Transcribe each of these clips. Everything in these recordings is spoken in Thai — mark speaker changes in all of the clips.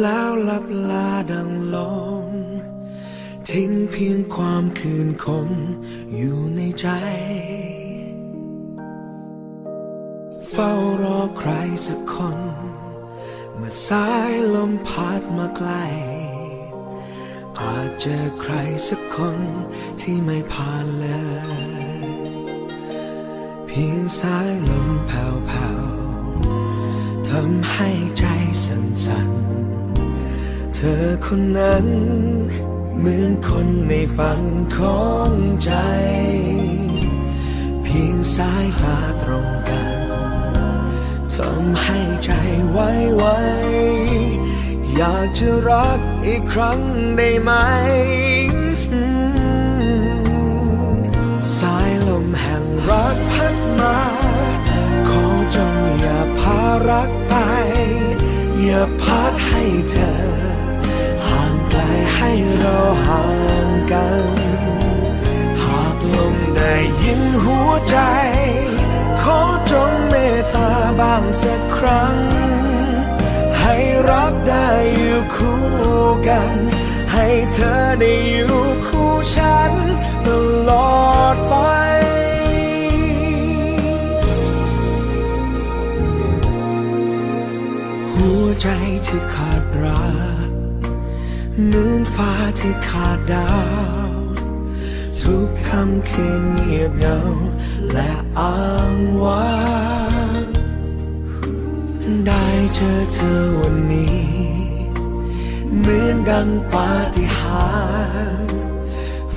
Speaker 1: แล้วลับลาดังลมทิ้งเพียงความคืนคมอยู่ในใจ เฝ้ารอใครสักคน เมื่อสายลมพัดมาไกล อาจเจอใครสักคนที่ไม่ผ่านเลย เพียงสายลมแผ่วๆทำให้ใจสั่นๆ อคนนั้น เหมือนคนในฝันของใจ เพียงสายตาตรงกันทำให้ใจไว้ไวอยากจะรักอีกครั้งได้ไหม สายลมแห่งรักพัดมา ขอจงอย่าพารักไป อย่าพัดให้เธอ วใจ ขอจงเมตตาบางสักครั้ง ให้รักได้อยู่คู่กัน ให้เธอได้อยู่คู่ฉันตลอดไปหัวใจที่ขาดรักเหมือนฟ้าที่ขาดดาว ทุกคำคืนเงียบเหงาและอ้างว้างได้เจอเธอวันนี้ เหมือนดังปาฏิหาริย์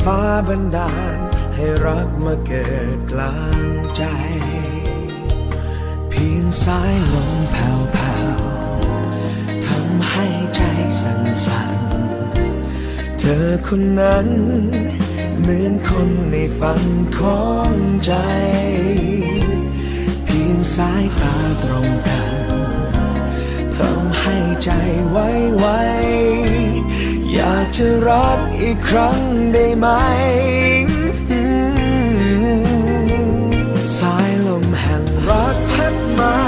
Speaker 1: ฟ้าบันดาลให้รักมาเกิดกลางใจ เพียงสายลมแผ่วๆทำให้ใจสั่นๆเธอคนนั้น เหมือนคนในฝันของใจ เพียงสายตาตรงกันทำให้ใจไว้ไวอยากจะรักอีกครั้งได้ไหม สายลมแห่งรักพัดมา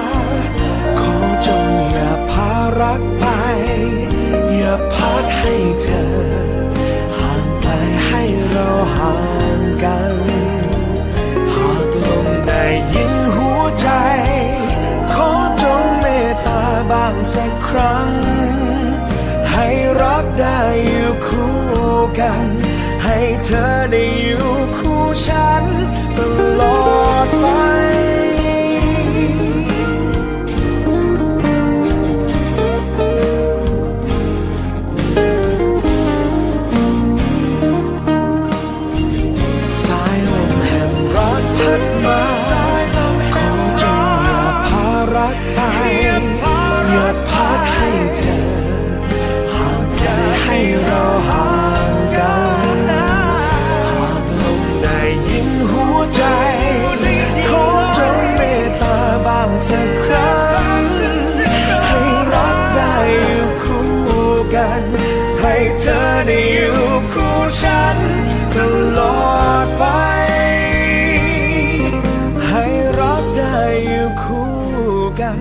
Speaker 1: าบ้างสักครั้ง ให้รักได้อยู่คู่กัน ให้เธอได้ กัน ให้เธอได้อยู่คู่ฉันตลอดไป ให้รักได้อยู่คู่กัน